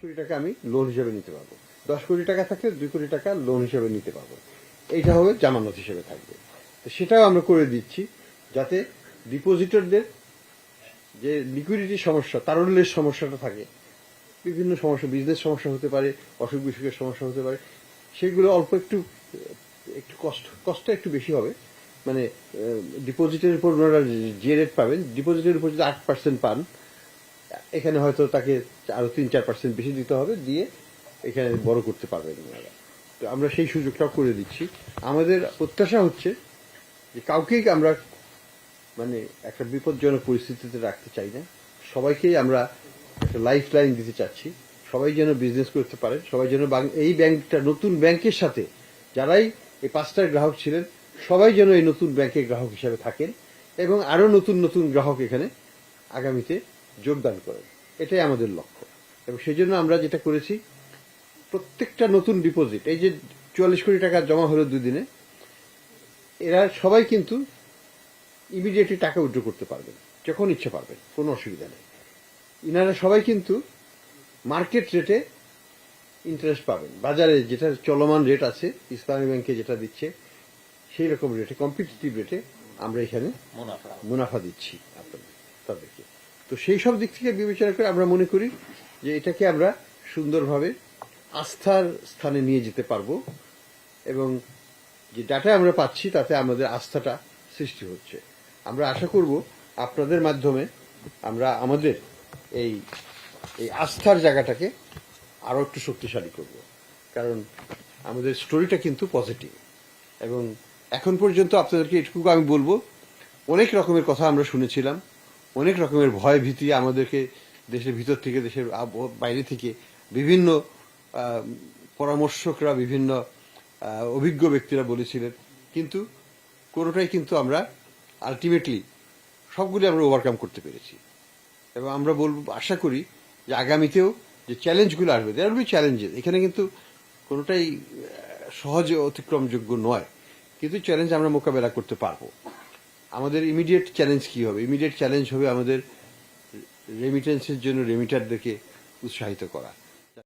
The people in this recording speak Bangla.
কোটি টাকা আমি লোন হিসেবে নিতে পারব। দশ কোটি টাকা থাকলে দুই কোটি টাকা লোন হিসেবে নিতে পারব। এইটা হবে জামানত হিসেবে থাকবে। তো সেটাও আমরা করে দিচ্ছি যাতে ডিপোজিটরদের যে লিকুইডিটি সমস্যা তারল্যের সমস্যাটা থাকে, বিভিন্ন সমস্যা বিজনেস সমস্যা হতে পারে, অসুখ বিসুখের সমস্যা হতে পারে, সেগুলো অল্প একটু একটু কষ্ট কষ্টটা একটু বেশি হবে। মানে ডিপোজিটের উপর ওনারা যে রেট পাবেন ডিপোজিটের উপর যদি আট পার্সেন্ট পান এখানে হয়তো তাকে আরও তিন, চার পার্সেন্ট বেশি দিতে হবে, দিয়ে এখানে বড় করতে পারবেন ওনারা। তো আমরা সেই সুযোগটাও করে দিচ্ছি। আমাদের প্রত্যাশা হচ্ছে যে কাউকেই আমরা মানে একটা বিপজ্জনক পরিস্থিতিতে রাখতে চাই না। সবাইকেই আমরা একটা লাইফ লাইন দিতে চাচ্ছি। সবাই যেন বিজনেস করতে পারে, সবাই যেন এই ব্যাংকটা নতুন ব্যাংকের সাথে যারাই এই পাঁচটার গ্রাহক ছিলেন, সবাই যেন এই নতুন ব্যাংকের গ্রাহক হিসাবে থাকেন এবং আরও নতুন নতুন গ্রাহক এখানে আগামীতে যোগদান করেন এটাই আমাদের লক্ষ্য। এবং সেই জন্য আমরা যেটা করেছি প্রত্যেকটা নতুন ডিপোজিট এই যে চুয়াল্লিশ কোটি টাকা জমা হলো দুদিনে এরা সবাই কিন্তু ইমিডিয়েটলি টাকা উইথড্র করতে পারবেন যখন ইচ্ছে পারবেন কোনো অসুবিধা নেই। ইনারা সবাই কিন্তু মার্কেট রেটে ইন্টারেস্ট পাবেন। বাজারে যেটা চলমান রেট আছে ইসলামী ব্যাংকে যেটা দিচ্ছে সেই রকম রেটে কম্পিটিটিভ রেটে আমরা এখানে মুনাফা। মুনাফা দিচ্ছি আপনাদের তাদেরকে। তো সেই সব দিক থেকে বিবেচনা করে আমরা মনে করি যে এটাকে আমরা সুন্দরভাবে আস্থার স্থানে নিয়ে যেতে পারব এবং যে ডাটা আমরা পাচ্ছি, তাতে আমাদের আস্থাটা সৃষ্টি হচ্ছে। আমরা আশা করব আপনাদের মাধ্যমে আমরা আমাদের এই এই আস্থার জায়গাটাকে আরও একটু শক্তিশালী করব। কারণ আমাদের স্টোরিটা কিন্তু পজিটিভ। এবং এখন পর্যন্ত আপনাদেরকে এটুকু আমি বলব, অনেক রকমের কথা আমরা শুনেছিলাম। অনেক রকমের ভয় ভীতি আমাদেরকে দেশের ভিতর থেকে, দেশের বাইরে থেকে বিভিন্ন পরামর্শকরা, বিভিন্ন অভিজ্ঞ ব্যক্তিরা বলেছিলেন। কিন্তু কোনোটাই কিন্তু আমরা আলটিমেটলি সবগুলি আমরা ওভারকাম করতে পেরেছি। এবং আমরা বলব, আশা করি যে আগামীতেও যে চ্যালেঞ্জগুলো আসবে দেয়ার বি চ্যালেঞ্জেস এখানে কিন্তু কোনোটাই সহজে অতিক্রমযোগ্য নয়। কিন্তু চ্যালেঞ্জ আমরা মোকাবেলা করতে পারব। আমাদের ইমিডিয়েট চ্যালেঞ্জ কি হবে? ইমিডিয়েট চ্যালেঞ্জ হবে আমাদের রেমিটেন্সের জন্য রেমিটারদেরকে উৎসাহিত করা।